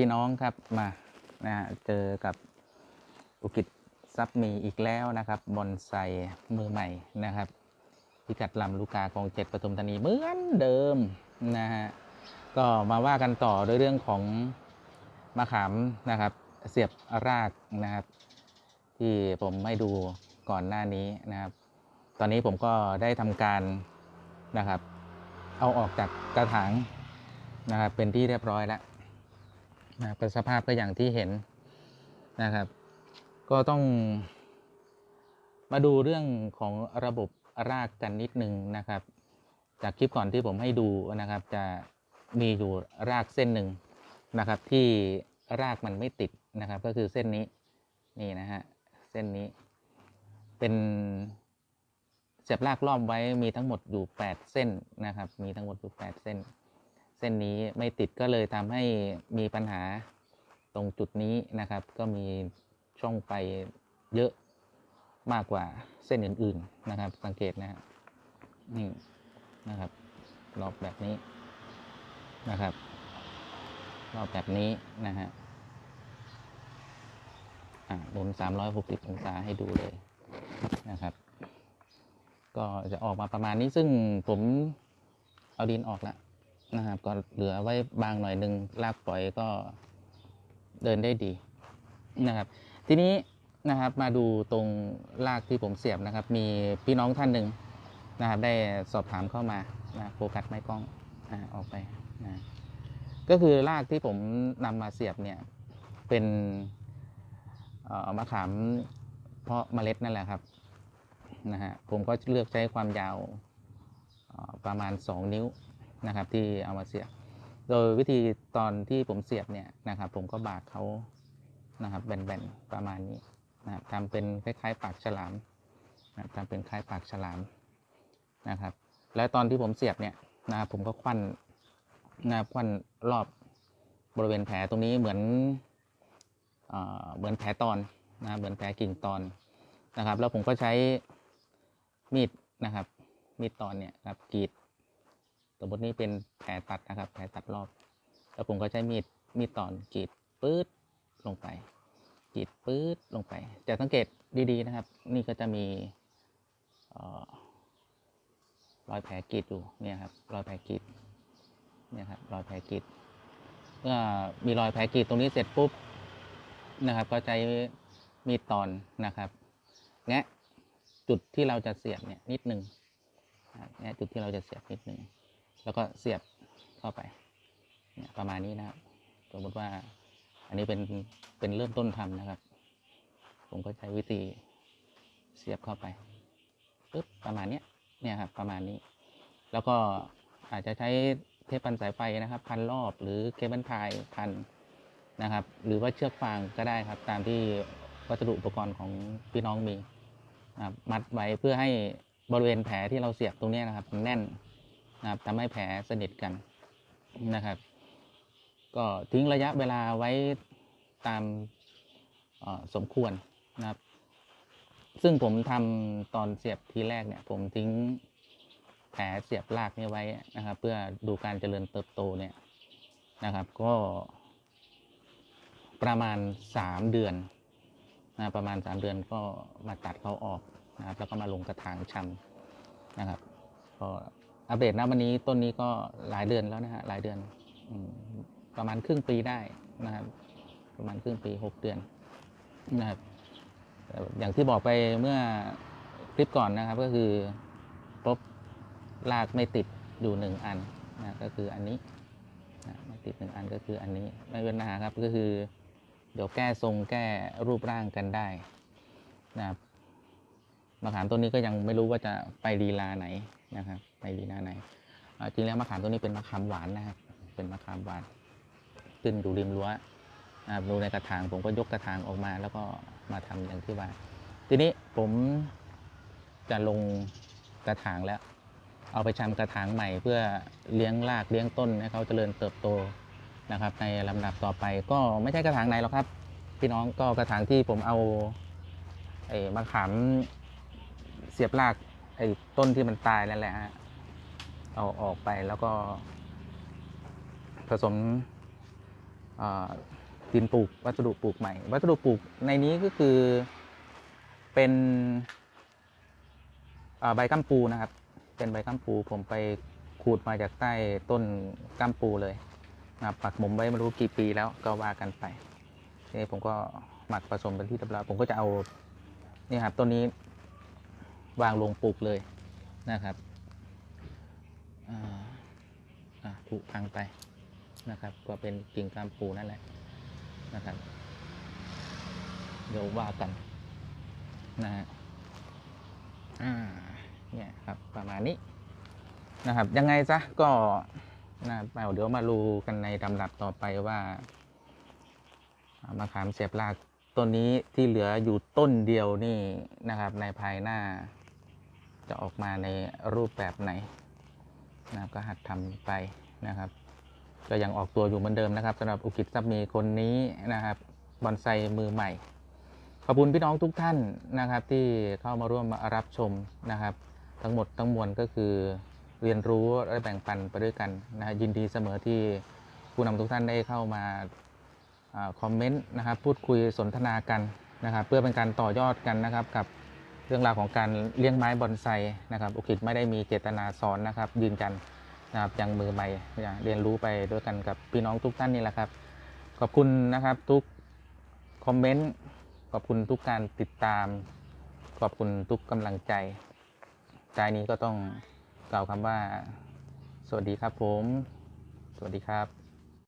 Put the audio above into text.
พี่น้องครับมานะเจอกับอุกิจซับมีอีกแล้วนะครับบอนไซมือใหม่นะครับพิกัดลำลูกกาของเจ็ดปทุมธานีเหมือนเดิมนะฮะก็มาว่ากันต่อด้วยเรื่องของมะขามนะครับ เสียบรากนะครับ ที่ผมไม่ดูก่อนหน้านี้นะครับ ตอนนี้ผมก็ได้ทำการนะครับ เอาออกจากกระถางนะครับเป็นที่เรียบร้อยแล้ว นะครับก็สภาพก็อย่างที่เห็นนะครับ ก็ต้องมาดูเรื่องของระบบรากกันนิดนึงนะครับ จากคลิปก่อนที่ผมให้ดูนะครับ จะมีอยู่รากเส้นหนึ่งนะครับ ที่รากมันไม่ติดนะครับ ก็คือเส้นนี้นี่นะฮะเส้นนี้เป็นเสียบรากล้อมไว้มีทั้งหมดอยู่ 8 เส้นนะครับ มีทั้งหมดอยู่ 8 เส้น เส้นนี้ไม่ติดก็เลยทำให้มีปัญหาตรงจุดนี้นะครับ ก็มีช่องไฟเยอะมากกว่าเส้นอื่น ๆนะครับ สังเกตนะฮะนี่นะครับรอบแบบนี้นะครับรอบแบบนี้นะฮะอะหมุน 360 องศาให้ดูเลยนะครับ ก็จะออกมาประมาณนี้ซึ่งผมเอาดินออกแล้ว นะครับ ก็เหลือไว้บางหน่อยหนึ่งลากปล่อยก็เดินได้ดีนะครับ ทีนี้นะครับมาดูตรงลากที่ผมเสียบนะครับ มีพี่น้องท่านหนึ่งนะครับ ได้สอบถามเข้ามานะโฟกัสไม่กล้องอ่าออกไปนะก็คือลากที่ผมนำมาเสียบเนี่ยเป็นมะขามเพาะเมล็ดนั่นแหละครับนะฮะผมก็เลือกใช้ความยาวประมาณ 2 นิ้ว นะครับที่เอามาเสียบ โดยวิธีตอนที่ผมเสียบเนี่ยนะครับผมก็บากเขานะครับแบนๆประมาณนี้นะครับทำเป็นคล้ายๆ ปากฉลามนะครับทำเป็นคล้ายปากฉลามนะครับ แล้วตอนที่ผมเสียบเนี่ยนะครับผมก็ควันนะควันรอบบริเวณแผลตรงนี้เหมือนเหมือนแผลตอนนะครับเหมือนแผลกิ่งตอนนะครับ แล้วผมก็ใช้มีดนะครับ มีดตอนเนี่ยครับกรีด สมมตินี่เป็นแผลตัดนะครับแผลตัดรอบ แล้วผมก็ใช้มีดมีดตอนกรีดปื๊ดลงไปกรีดปื๊ดลงไปจะสังเกตดีๆนะครับ นี่ก็จะมีออรอยแผลกรีดอยู่เนี่ยครับรอยแผลกรีดเนี่ยครับรอยแผลกรีดเมื่อมีรอยแผลกรีดตรงนี้เสร็จปุ๊บนะครับ ก็ใช้มีดตอนนะครับแงะจุดที่เราจะเสียบเนี่ยนิดนึงอ่าแงะจุดที่เราจะเสียบนิดนึง แล้วก็เสียบเข้าไปเนี่ยประมาณนี้นะครับ สมมติว่าอันนี้เป็นเป็นเริ่มต้นทำนะครับ ผมก็ใช้วิธีเสียบเข้าไปปึ๊บประมาณนี้เนี่ยครับประมาณนี้ แล้วก็อาจจะใช้เทปพันสายไฟนะครับ พันรอบหรือเคเบิลไทยพันนะครับ หรือว่าเชือกฟางก็ได้ครับ ตามที่วัสดุอุปกรณ์ของพี่น้องมีนะครับมัดไว้เพื่อให้บริเวณแผลที่เราเสียบตรงนี้นะครับ แน่น นะครับทำให้แผลสนิทกันนะครับ ก็ทิ้งระยะเวลาไว้ตามสมควรนะครับ ซึ่งผมทำตอนเสียบทีแรกเนี่ย ผมทิ้งแผลเสียบรากเนี่ยไว้นะครับ เพื่อดูการเจริญเติบโตเนี่ยนะครับ ก็ประมาณ 3 เดือนนะประมาณ 3 เดือนก็มาตัดเขาออกนะครับ แล้วก็มาลงกระถางชำนะครับ ก็ อัปเดตนะวันนี้ต้นนี้ก็หลายเดือนแล้วนะฮะหลายเดือนอประมาณครึ่งปีได้นะครับ ประมาณครึ่งปีหกเดือนนะครับอย่างที่บอกไปเมื่อคลิปก่อนนะครับก็คือพบลากไม่ติดอยู่หนึ่งอันนะก็คืออันนี้นะไม่ติดหนึ่งอันก็คืออันนี้ไม่เป็นปัญหาครับก็คือ เดี๋ยวแก้ทรงแก้รูปร่างกันได้นะครับมะขามต้นนี้ก็ยังไม่รู้ว่าจะไปลีลาไหน นะครับไปลีลาไหนาจริงแล้วมะขามต้นนี้เป็นมะขามหวานนะครับ เป็นมะขามหวาน ขึ้นอยู่ริมรั้วดูในกระถางผมก็ยกกระถางออกมา แล้วก็มาทำอย่างที่ว่า ทีนี้ผมจะลงกระถางแล้ว เอาไปชำกระถางใหม่เพื่อเลี้ยงรากเลี้ยงต้นให้เขาเจริญเติบโตนะครับ ในลำดับต่อไปก็ไม่ใช่กระถางไหนหรอกครับ พี่น้องก็กระถางที่ผมเอาไอ้มะขามเสียบราก ไอ้ต้นที่มันตายนั่นแหละฮะเอาออกไปแล้วก็ ผสมดินปลูกวัสดุปลูกใหม่ วัสดุปลูกในนี้ก็คือเป็นใบกัมปูนะครับ เป็นใบกัมปู ผมไปขูดมาจากใต้ต้นกัมปูเลยนะปักหมุมไว้ไม่รู้กี่ปีแล้วก็ว่ากันไปนี้ผมก็หมักผสมเป็นที่เรียบร้อยผมก็จะเอานี่ครับต้นนี้ วางลงปลูกเลยนะครับอ่าอะถูกพังไปนะครับ ก็เป็นกิ่งกัมปูนั่นแหละนะครับ เดี๋ยวว่ากันนะฮะอ่าเนี่ยครับประมาณนี้นะครับ ยังไงซะก็นะเอาเดี๋ยวมาดูกันในลำดับต่อไปว่าอ่ามะขามเสียบรากต้นนี้ที่เหลืออยู่ต้นเดียวนี่นะครับ ในภายหน้า จะออกมาในรูปแบบไหนนะครับก็หัดทำไปนะครับ ก็ยังออกตัวอยู่เหมือนเดิมนะครับสำหรับอุกิจซับมีคนนี้นะครับบอนไซมือใหม่ ขอบคุณพี่น้องทุกท่านนะครับ ที่เข้ามาร่วมรับชมนะครับ ทั้งหมดทั้งมวลก็คือเรียนรู้และแบ่งปันไปด้วยกันนะยินดีเสมอที่ผู้นำทุกท่านได้เข้ามาอาคอมเมนต์นะครับ พูดคุยสนทนากันนะครับ เพื่อเป็นการต่อยอดกันนะครับกับ เรื่องราวของการเลี้ยงไม้บอนไซนะครับอุกิจไม่ได้มีเจตนาสอนนะครับ ยืนยันนะครับยังมือใหม่เรียนรู้ไปด้วยกันกับพี่น้องทุกท่านนี่แหละครับ ขอบคุณนะครับทุกคอมเมนต์ขอบคุณทุกการติดตาม ขอบคุณทุกกำลังใจใจนี้ก็ต้องกล่าวคำว่า สวัสดีครับผม สวัสดีครับ